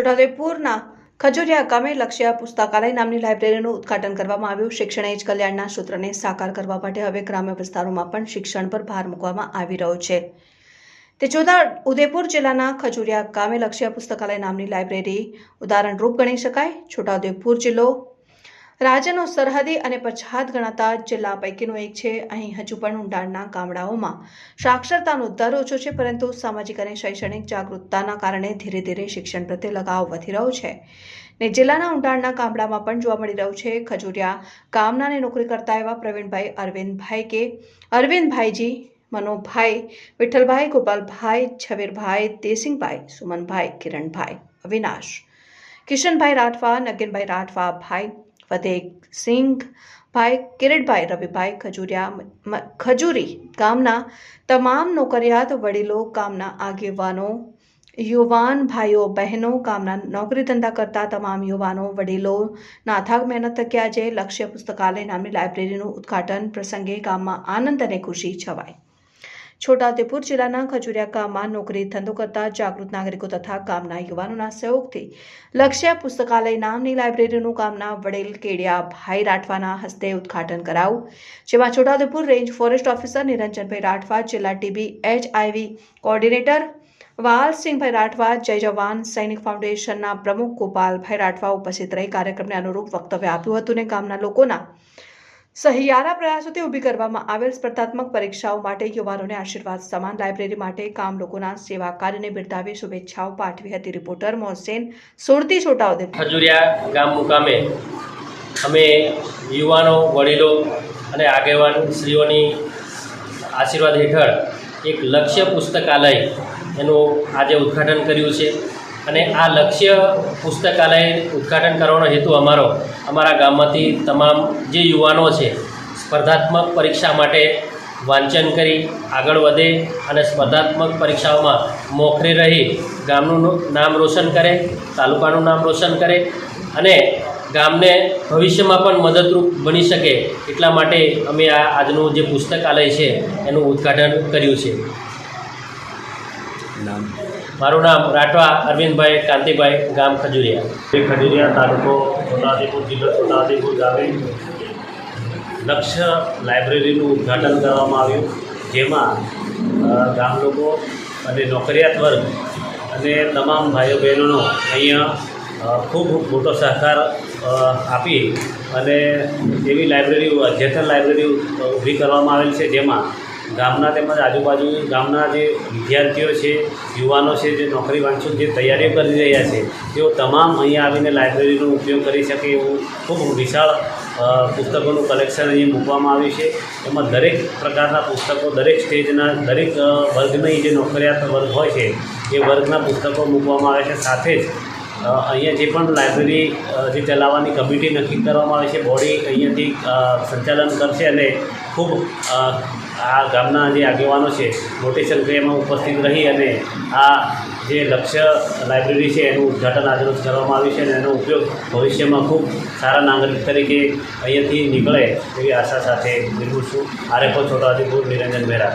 છોટાઉદેપુરના ખજુરિયા ગામે લક્ષ્ય પુસ્તકાલય નામની લાઇબ્રેરીનું ઉદ્ઘાટન કરવામાં આવ્યું. શિક્ષણ એ જ કલ્યાણના સૂત્રને સાકાર કરવા માટે હવે ગ્રામ્ય વિસ્તારોમાં પણ શિક્ષણ પર ભાર મૂકવામાં આવી રહ્યો છે. તે જોતા ઉદયપુર જિલ્લાના ખજુરિયા ગામે લક્ષ્ય પુસ્તકાલય નામની લાઇબ્રેરી ઉદાહરણરૂપ ગણી શકાય. છોટાઉદેપુર જિલ્લો રાજ્યનો સરહદી અને પછાત ગણાતા જિલ્લા પૈકીનો એક છે. અહીં હજુ પણ ઊંડાણના ગામડાઓમાં સાક્ષરતાનો દર ઓછો છે, પરંતુ સામાજિક અને શૈક્ષણિક જાગૃતતાના કારણે ધીરે ધીરે શિક્ષણ પ્રત્યે લગાવ વધી રહ્યો છે. ને જિલ્લાના ઊંડાણના ગામડામાં પણ જોવા મળી રહ્યું છે. ખજુરિયા ગામનાને નોકરી કરતા એવા પ્રવીણભાઈ અરવિંદભાઈ કે અરવિંદભાઈજી, મનોભાઈ, વિઠ્ઠલભાઈ, ગોપાલભાઈ, છવીરભાઈ, દેસિંગભાઈ, સુમનભાઈ, કિરણભાઈ, અવિનાશ, કિશનભાઈ રાઠવા, નગીનભાઈ રાઠવા ભાઈ ફતેહસિંહ ભાઈ, કિરીટભાઈ, રવિભાઈ ખજુરિયા ખજુરી ગામના તમામ નોકરિયાત વડીલો ગામના આગેવાનો, યુવાન ભાઈઓ, બહેનો ગામના નોકરી ધંધા કરતા તમામ યુવાનો વડીલો નાથાગ મહેનત થકી જે લક્ષ્ય પુસ્તકાલય નામની લાઇબ્રેરીનું ઉદ્ઘાટન પ્રસંગે ગામમાં આનંદ અને ખુશી છવાઈ. છોટાઉદેપુર જિલ્લાના ખજુરિયા ગામમાં નોકરી ધંધો કરતા જાગૃત નાગરિકો તથા ગામના યુવાનોના સહયોગથી લક્ષ્ય પુસ્તકાલય નામની લાઇબ્રેરીનું ગામના વડેલ કેડિયા ભાઈ રાઠવાના હસ્તે ઉદ્ઘાટન કરાવ્યું જેમાં Chhotaudepur range forest officer Niranjanbhai Rathwa, જિલ્લા TB HIV coordinator Valsinhbhai Rathwa, જય જવાન સૈનિક ફાઉન્ડેશનના પ્રમુખ ગોપાલભાઈ રાઠવા ઉપસ્થિત રહી કાર્યક્રમને અનુરૂપ વક્તવ્ય આપ્યું હતું અને ગામના લોકોના સહિયારા પ્રયાસોથી ઊભી કરવામાં આવેલ સ્પર્ધાત્મક પરીક્ષાઓ માટે યુવાનોને આશીર્વાદ સમાન લાઇબ્રેરી માટે કામ લોકોના સેવા કાર્યને બિરદાવી શુભેચ્છાઓ પાઠવી હતી રિપોર્ટર મોહસેન સુરતી છોટાઉદેપુર. ખજુરિયા ગામ મુકામે અમે યુવાનો, વડીલો અને આગેવાન શ્રીઓની આશીર્વાદ હેઠળ એક લક્ષ્ય પુસ્તકાલય એનું આજે ઉદ્ઘાટન કર્યું છે. અને આ લક્ષ્ય પુસ્તકાલય ઉદ્ઘાટન કરવાનો હેતુ અમારો. અમારા ગામમાંથી તમામ જે યુવાનો છે, સ્પર્ધાત્મક પરીક્ષા માટે વાંચન કરી આગળ વધે અને સ્પર્ધાત્મક પરીક્ષાઓમાં મોખરે રહી ગામનું નામ રોશન કરે, તાલુકાનું નામ રોશન કરે અને ગામને ભવિષ્યમાં પણ મદદરૂપ બની શકે એટલા માટે અમે આ આજનું જે પુસ્તકાલય છે, એનું ઉદ્ઘાટન કર્યું છે. મારું નામ રાઠવા અરવિંદભાઈ કાંતિભાઈ ગામ ખજુરિયા. શ્રી ખડીરિયા તાલુકો છોટાઉદેપુર જિલ્લો છોટાઉદેપુર ગામે લક્ષ્ય લાઇબ્રેરીનું ઉદ્ઘાટન કરવામાં આવ્યું, જેમાં ગામ લોકો અને નોકરિયાત વર્ગ અને તમામ ભાઈઓ બહેનોનો અહીંયા ખૂબ મોટો સહકાર આપી અને એવી લાઇબ્રેરી અદ્યતન લાઇબ્રેરી ઊભી કરવામાં આવેલ છે, જેમાં ગામના તેમજ આજુબાજુ ગામના જે વિદ્યાર્થીઓ છે, યુવાનો છે, જે નોકરી વાંચુક જે તૈયારીઓ કરી રહ્યા છે, તેઓ તમામ અહીંયા આવીને લાઇબ્રેરીનો ઉપયોગ કરી શકે એવું ખૂબ વિશાળ પુસ્તકોનું કલેક્શન અહીં મૂકવામાં આવ્યું છે. એમાં દરેક પ્રકારના પુસ્તકો, દરેક સ્ટેજના, દરેક વર્ગની જે નોકરિયાત વર્ગ હોય છે, એ વર્ગના પુસ્તકો મૂકવામાં આવે છે. સાથે જ અહીંયા જે પણ લાઇબ્રેરી જે ચલાવવાની કમિટી નક્કી કરવામાં આવે છે, બોડી અહીંયાથી સંચાલન કરશે અને ખૂબ આ ગામના જે આગેવાનો છે, મોટી સંખ્યામાં ઉપસ્થિત રહી અને આ જે લક્ષ્ય લાઇબ્રેરી છે, એનું ઉદ્ઘાટન આજરોજ કરવામાં આવ્યું છે અને એનો ઉપયોગ ભવિષ્યમાં ખૂબ સારા નાગરિક તરીકે અહીંયાથી નીકળે એવી આશા સાથે નિર્મું છું. આરેફો છોટાઉદેપુર, નિરંજન મહેરા